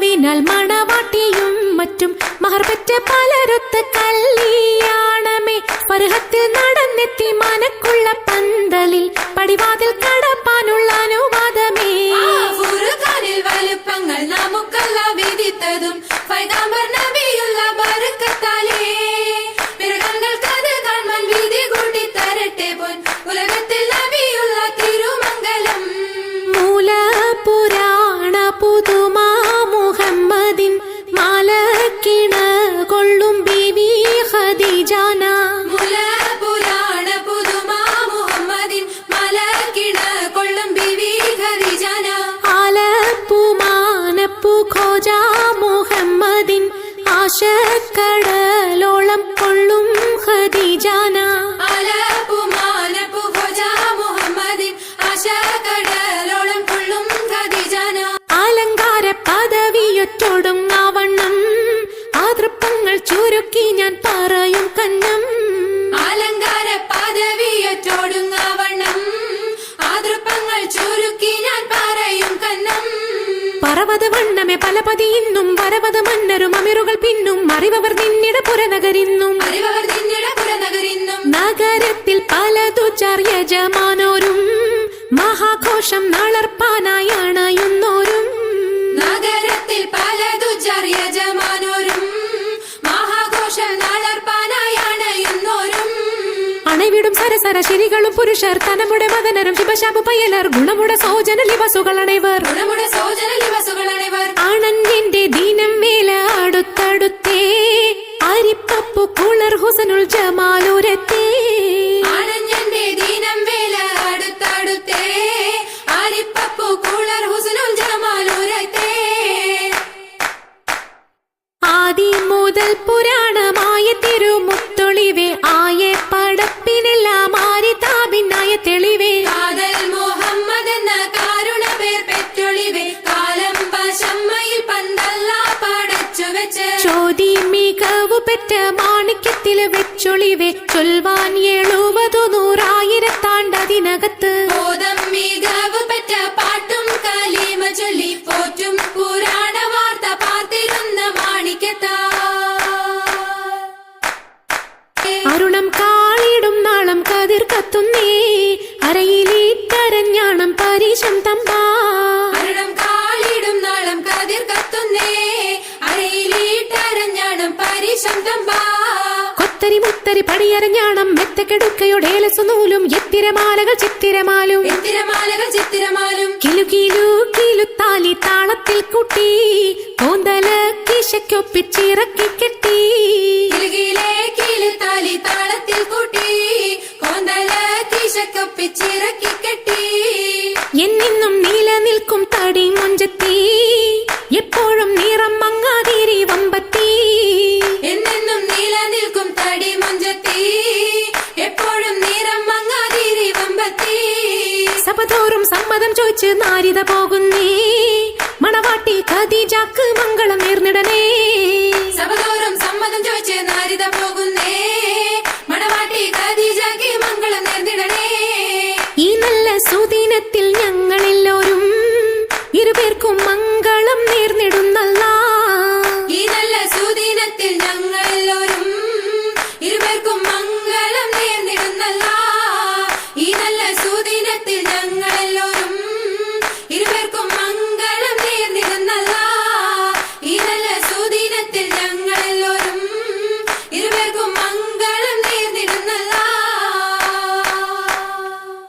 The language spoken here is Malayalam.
പിന്നാൽ മണവാട്ടിയും മറ്റും മഹർപറ്റ പലരൊത്ത കല്ലിയാണമേ. പർഹത്തിൽ നടന്നെത്തി മനക്കുള്ള പന്തലിൽ പടിവാതിൽ കടപ്പാനുള്ള അനുവാദമേ. വലുപ്പങ്ങൾ നമുക്കല്ല വിധിത്തതും. ഫൈദാംബർ പറവത് വണ്ണമേ പലപതി ഇന്നും വരവത മന്നരും അമിറുകൾ പിന്നും അറിവവർ നിന്നിട പുറനഗരിന്നും നഗരത്തിൽ പലതു യജമാനോരും മഹാഘോഷം നളർപ്പാനായി ശരികളും പുരുഷർ തനമുടെ മദനരും ശിവശാപ പയ്യലർ ഗുണമുടെ സൗജന ലിവസുകൾ അണൈവർ ഗുണമുടെ സോജന ദിവസുകളണിവർ അണഞ്ഞെന്റെ ദീനം വേല അടുത്തടുത്തേ. അരിപ്പപ്പു കുളർ ഹുസനുൽ ജമാലുരത്തേ. சொல்வான் எழுபது நூறாயிரத்தாண்டதினகத்து. போதம் மிக മുത്തരി പടിയരഞ്ഞാണം മെത്തക്കെടുക്കയുടെ ഏലസുനൂലും എത്തിരമാലകൾ ചിത്തിരമാലും. എത്തിരമാലകൾ ചിത്തിരമാലും. കിലു കിലു കിലു താലി താളത്തിൽ കുട്ടി കോന്തല കിശക്കൊപ്പിച്ചിറക്കി കെട്ടി. കിലുകിലെ താളത്തിൽ കൂട്ടി കോന്തല കിശക്കൊപ്പിച്ചിറക്കി കെട്ടി. എന്നെന്നും നിലനിൽക്കും തടി മുഞ്ചത്തി. സമ്മതം ചോദിച്ച് നാരിത പോകുന്നേ. മണവാട്ടി കതിജാക്ക് മംഗളം നേർന്നിടനേ